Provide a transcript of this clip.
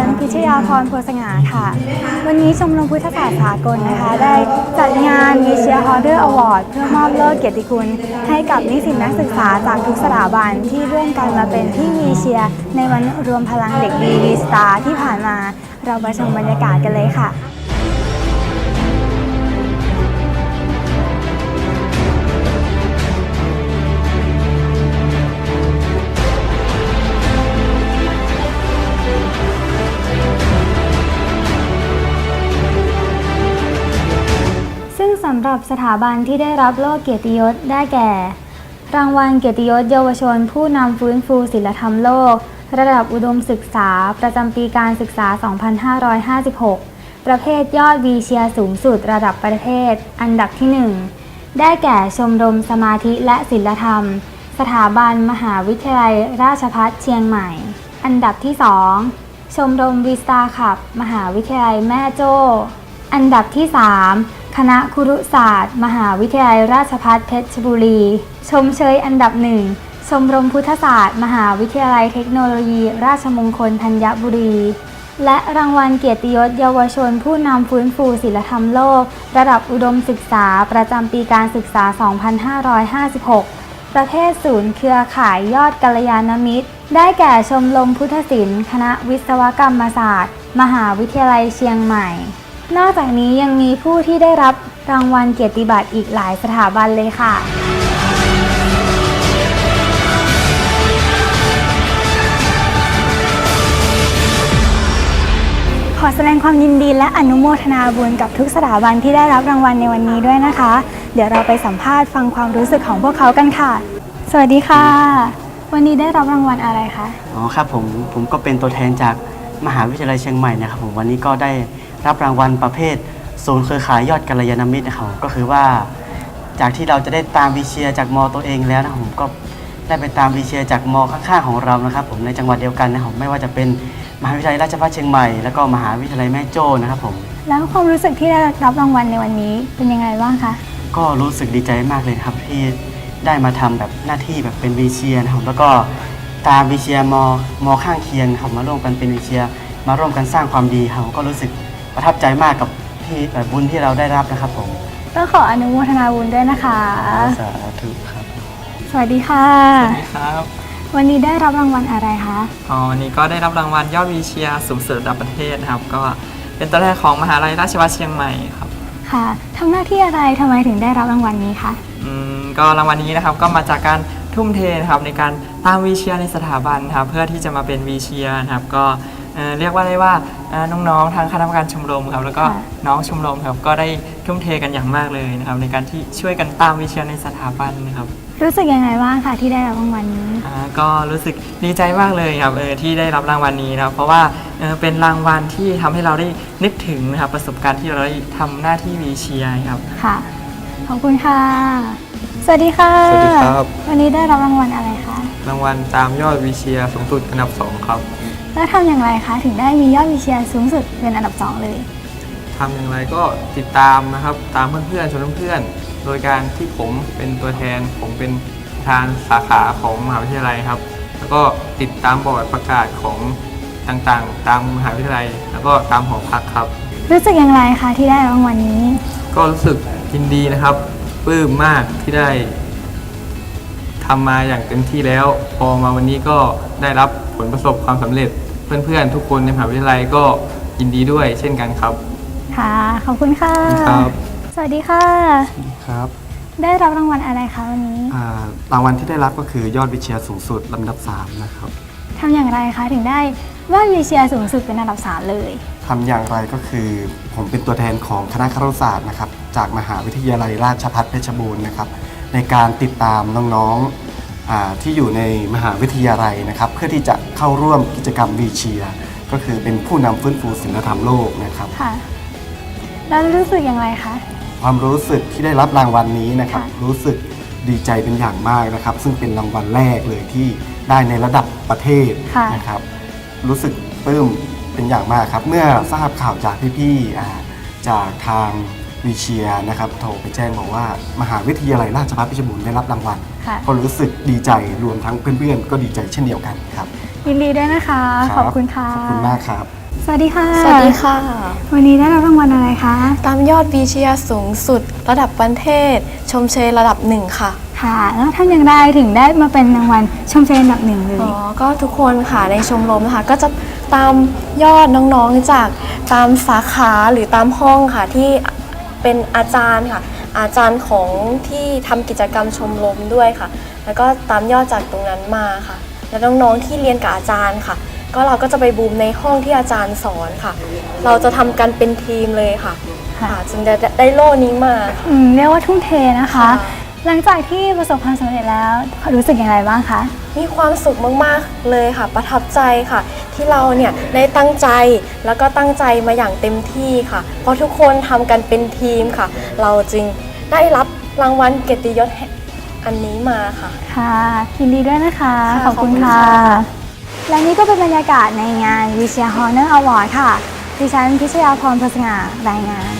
วัสดีค่ะดิฉันพิชยาพรโพสง่าค่ะ วันนี้ชมรมพุทธศาสตร์สากลนะคะ ได้จัดงานวีเชียฮอเดอร์อวอร์ดเพื่อมอบเลิกเกียรติคุณ ให้กับนิสิตนักศึกษาจากทุกสถาบันที่ร่วมกันมาเป็นที่วีเชียในวันรวมพลังเด็กดีวีสตาร์ที่ผ่านมา เราไปชมบรรยากาศกันเลยค่ะำหรับสถาบันที่ได้รับโล่เกียรติยศได้แก่ รางวัลเกียรติยศเยาวชน ผู้นำฟื้นฟูศิลธรรมโลก ระดับอุดมศึกษา ประจำปีการศึกษา 2556 ประเภทยอดวีเชียสูงสุดระดับประเทศ อันดับที่ 1 ได้แก่ชมรมสมาธิและศิลธรรม สถาบันมหาวิทยาลัยราชภัฏเชียงใหม่ อันดับที่ 2 ชมรมวีสตาขับ มหาวิทยาลัยแม่โจ้อันดับที่ 3 คณะครุศาสตร์ มหาวิทยาลัยราชภัฏเพชรบุรี ชมเชยอันดับหนึ่งชมรมพุทธศาสตร์ มหาวิทยาลัยเทคโนโลยี ราชมงคลธัญบุรี และรางวัลเกียรติยศเยาวชน ผู้นำฟื้นฟูศิลธรรมโลก ระดับอุดมศึกษาประจำปีการศึกษา 2556 ประเภทศูนย์เครือข่ายยอดกัลยาณมิตร ได้แก่ชมรมพุทธศิลป์ คณะวิศวกรรมศาสตร์ มหาวิทยาลัยเชียงใหม่ นอกจากนี้ยังมีผู้ที่ได้รับรางวัลเกียรติบัตรอีกหลายสถาบันเลยค่ะ ขอแสดงความยินดีและอนุโมทนาบุญกับทุกสถาบันที่ได้รับรางวัลในวันนี้ด้วยนะคะ เดี๋ยวเราไปสัมภาษณ์ฟังความรู้สึกของพวกเขากันค่ะ สวัสดีค่ะ วันนี้ได้รับรางวัลอะไรคะ อ๋อครับผมผมก็เป็นตัวแทนจาก มหาวิทยาลัยเชียงใหม่นะครับผมวันนี้ก็ได้รับรางวัลประเภทศูนย์เครือข่ายยอดกัลยาณมิตรนะครับผมก็คือว่า จากที่เราจะได้ตามวีเชียร์จากมอตัวเองแล้วนะครับผมก็ได้ไปตามวีเชียร์จากมอข้างๆของเรานะครับ ผมในจังหวัดเดียวกันนะครับผมไม่ว่าจะเป็นมหาวิทยาลัยราชภัฏเชียงใหม่แล้วก็มหาวิทยาลัยแม่โจ้นะครับผม แล้วความรู้สึกที่ได้รับรางวัลในวันนี้เป็นยังไงบ้างคะก็รู้สึกดีใจมากเลยครับที่ได้มาทำแบบหน้าที่แบบเป็นวีเชียร์นะครับแล้วก็ ตามวีเชียร์มอมอข้างเคียงครับมาร่วมกันเป็นวีเชียร์มาร่วมกันสร้างความดีครับก็รู้สึกประทับใจมากกับที่แบบบุญที่เราได้รับนะครับผมก็ขออนุโมทนาบุญด้วยนะคะ สาธุครับสวัสดีค่ะ ครับวันนี้ได้รับรางวัลอะไรคะ อ๋อวันนี้ก็ได้รับรางวัลยอดวีเชียร์สูงสุดระดับประเทศนะครับ ก็เป็นตัวแทนของมหาลัยราชภัฏเชียงใหม่ครับ ค่ะทำหน้าที่อะไรทำไมถึงได้รับรางวัลนี้คะ อืมก็รางวัลนี้นะครับก็มาจากการ ทุ่มเทนะครับในการตามวีเชียร์ในสถาบันนะครับเพื่อที่จะมาเป็นวีเชียร์นะครับก็เอ่อเรียกว่าได้ว่าเอ่อน้องๆทางคณะกรรมการชมรมครับแล้วก็น้องชมรมครับก็ได้ทุ่มเทกันอย่างมากเลยนะครับในการที่ช่วยกันตามวีเชียร์ในสถาบันนะครับรู้สึกยังไงบ้างคะที่ได้รับรางวัลนี้อ่าก็รู้สึกดีใจมากเลยครับเออที่ได้รับรางวัลนี้นะครับเพราะว่าเออเป็นรางวัลที่ทำให้เราได้นึกถึงนะครับประสบการณ์ที่เราได้ทำหน้าที่วีเชียร์ครับค่ะขอบคุณค่ะ สวัสดีค่ะสวัสดีครับ วันนี้ได้รับรางวัลอะไรคะ รางวัลตามยอดวิเชียร์สูงสุดอันดับ 2 ครับแล้วทำอย่างไรคะถึงได้มียอดวิเชียร์สูงสุดเป็นอันดับสองเลย ทำอย่างไรก็ติดตามนะครับ ตามเพื่อนๆชวนเพื่อนๆโดยการที่ผมเป็นตัวแทน ผมเป็นประธานสาขาของมหาวิทยาลัยครับ แล้วก็ติดตามบอร์ดประกาศของต่างๆ ตามมหาวิทยาลัย แล้วก็ตามหอพักครับ รู้สึกอย่างไรคะที่ได้รางวัลนี้ ก็รู้สึกยินดีนะครับ ปลื้มมากที่ได้ทำมาอย่างเต็มที่แล้ว พอมาวันนี้ก็ได้รับผลประสบความสำเร็จ เพื่อนๆ ทุกคนในมหาวิทยาลัยก็ยินดีด้วยเช่นกันครับ ค่ะ ขอบคุณค่ะ ครับ สวัสดีค่ะ ครับได้รับรางวัลอะไรคะวันนี้อ่ารางวัลที่ได้รับก็คือยอดวิเชียร์สูงสุดลำดับ 3 นะครับทำอย่างไรคะถึงได้ยอดวิเชียร์สูงสุดเป็นอันดับสามเลย ทำอย่างไรก็คือผมเป็นตัวแทนของคณะครุศาสตร์นะครับ จากมหาวิทยาลัยราชภัฏเพชรบูรณ์นะครับ ในการติดตามน้องๆอาที่อยู่ในมหาวิทยาลัยนะครับ เพื่อที่จะเข้าร่วมกิจกรรมวีเชียร์ก็คือเป็นผู้นำฟื้นฟูศิลธรรมโลกนะครับค่ะแล้วรู้สึกอย่างไรคะความรู้สึกที่ได้รับรางวัลนี้นะครับค่ะรู้สึกดีใจเป็นอย่างมากนะครับ ซึ่งเป็นรางวัลแรกเลยที่ได้ในระดับประเทศค่ะนะครับ รู้สึกปลื้มเป็นอย่างมากครับ เมื่อทราบข่าวจากพี่ๆอ่าจากทาง วีเชียนะครับโทรไปแจ้งบอกว่ามหาวิทยาลัยราชภัฏเพชรบูรณ์ได้รับรางวัลค่ะ ก็รู้สึกดีใจรวมทั้งเพื่อนๆ ก็ดีใจเช่นเดียวกันครับ ยินดีด้วยนะคะ ขอบคุณค่ะ ขอบคุณมากครับ สวัสดีค่ะ สวัสดีค่ะ วันนี้ได้รับรางวัลอะไรคะ ตามยอดวีเชียสูงสุด ระดับประเทศ ชมเชยระดับหนึ่งค่ะ ค่ะ แล้วทำอย่างไรถึงได้มาเป็นรางวัลชมเชยอันดับหนึ่งเลย อ๋อ ก็ทุกคนค่ะในชมรมนะคะ ก็จะตามยอดน้องๆจากตามสาขาหรือตามห้องค่ะที่ เป็นอาจารย์ค่ะ อาจารย์ของที่ทำกิจกรรมชมรมด้วยค่ะ แล้วก็ตามยอดจากตรงนั้นมาค่ะ แล้วน้องๆที่เรียนกับอาจารย์ค่ะ ก็เราก็จะไปบูมในห้องที่อาจารย์สอนค่ะ เราจะทำกันเป็นทีมเลยค่ะค่ะ ค่ะจึงได้ได้โล่นี้มาอืมเรียกว่าทุ่มเทนะคะ ค่ะ หลังจากที่ประสบความสำเร็จแล้วรู้สึกอย่างไรบ้างคะ มีความสุขมากๆเลยค่ะ ประทับใจค่ะ ที่เราเนี่ยได้ตั้งใจแล้วก็ตั้งใจมาอย่างเต็มที่ค่ะ เพราะทุกคนทำกันเป็นทีมค่ะ เราจึงได้รับรางวัลเกียรติยศอันนี้มาค่ะ ค่ะยินดีด้วยนะคะ ค่ะขอบคุณขอบคุณค่ะ ค่ะ และนี่ก็เป็นบรรยากาศในงานวิเชียฮอนเนอร์อวอร์ดค่ะ ดิฉันพิชยาพรพสง่ารายงาน